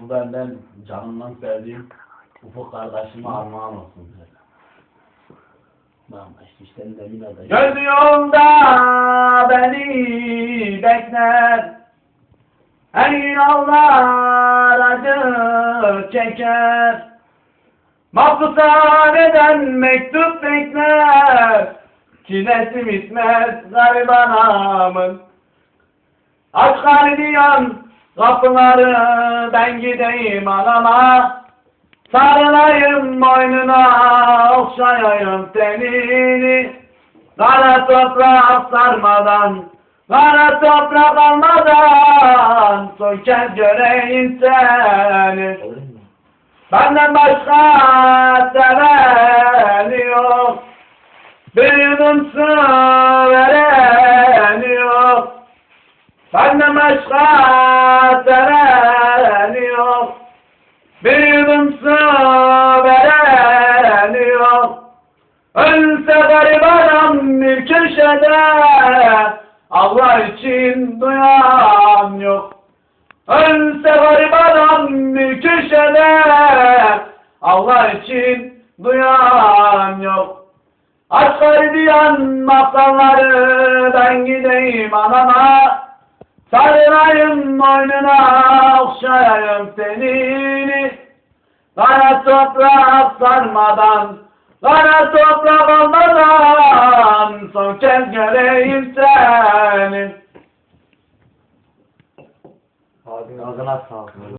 Bu benden canımdan sevdiğim Ufuk kardeşime armağan olsun bize. Göz yolda beni bekler. Her gün Allah acı çeker. Mahpushaneden mektup bekler. Çilesi bitmez gariban anamın Aç gardiyan kapıları ben gideyim anama. Sarılayım boynuna okşayayım tenini. Kara toprak sarmadan Kara toprak almadan Son kez göreyim seni. Benden başka seven yok. Bir Benden başka seven yok Bir yudum su veren yok Ölse garibanım bir köşede. Allah için duyan yok. Ölse garibanım bir köşede. Allah için duyan yok. Aç gardiyan masalları ben gideyim anama Sarılayım boynuna okşayayım tenini Kara toprak sarmadan Kara toprak olmadan Son kez göreyim seni Ağzına sağlık.